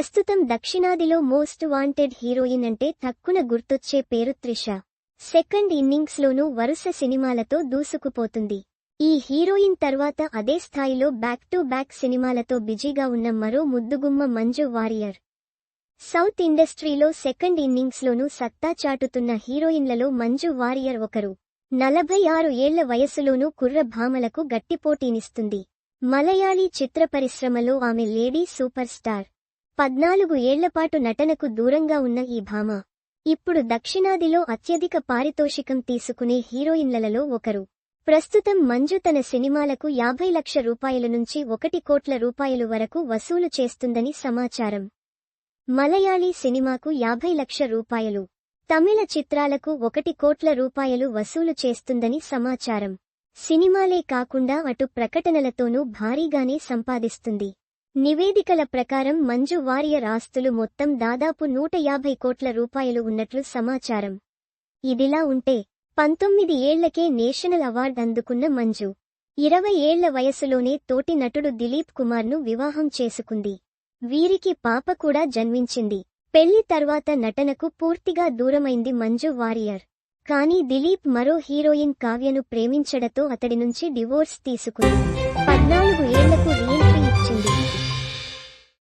ప్రస్తుతం దక్షిణాదిలో most wanted heroine అంటే తక్కున గుర్తొచ్చే పేరు త్రిష. సెకండ్ ఇన్నింగ్స్లోనూ వరుస సినిమాలతో దూసుకుపోతుంది. ఈ హీరోయిన్ తర్వాత అదే స్థాయిలో బ్యాక్ టు బ్యాక్ సినిమాలతో బిజీగా ఉన్న మరో ముద్దుగుమ్మ మంజు వారియర్. సౌత్ ఇండస్ట్రీలో సెకండ్ ఇన్నింగ్స్లోనూ సత్తా చాటుతున్న హీరోయిన్లలో మంజు వారియర్ ఒకరు. నలభై ఆరు ఏళ్ళ వయసులోనూ కుర్ర భామలకు గట్టిపోటీనిస్తుంది. మలయాళీ చిత్ర పరిశ్రమలో ఆమె లేడీ సూపర్ స్టార్. పద్నాలుగు ఏళ్ళపాటు నటనకు దూరంగా ఉన్న ఈ భామ ఇప్పుడు దక్షిణాదిలో అత్యధిక పారితోషికం తీసుకునే హీరోయిన్లలో ఒకరు. ప్రస్తుతం మంజు తన సినిమాలకు యాభై లక్ష రూపాయల నుంచి ఒకటి కోట్ల రూపాయలు వరకు వసూలు చేస్తుందని సమాచారం. మలయాళీ సినిమాకు యాభై లక్ష రూపాయలు తమిళ చిత్రాలకు ఒకటి కోట్ల రూపాయలు వసూలు చేస్తుందని సమాచారం. సినిమాలే కాకుండా అటు ప్రకటనలతోనూ భారీగానే సంపాదిస్తుంది. నివేదికల ప్రకారం మంజు వారియర్ ఆస్తులు మొత్తం దాదాపు నూట యాభై కోట్ల రూపాయలు ఉన్నట్లు సమాచారం. ఇదిలా ఉంటే పంతొమ్మిది ఏళ్ళకే నేషనల్ అవార్డ్ అందుకున్న మంజు ఇరవై ఏళ్ళ వయసులోనే తోటి నటుడు దిలీప్ కుమార్ను వివాహం చేసుకుంది. వీరికి పాప కూడా జన్మించింది. పెళ్ళి తర్వాత నటనకు పూర్తిగా దూరమైంది మంజు వారియర్. కానీ దిలీప్ మరో హీరోయిన్ కావ్యను ప్రేమించడతో అతడి నుంచి డివోర్స్ తీసుకుంది. పద్నాలుగు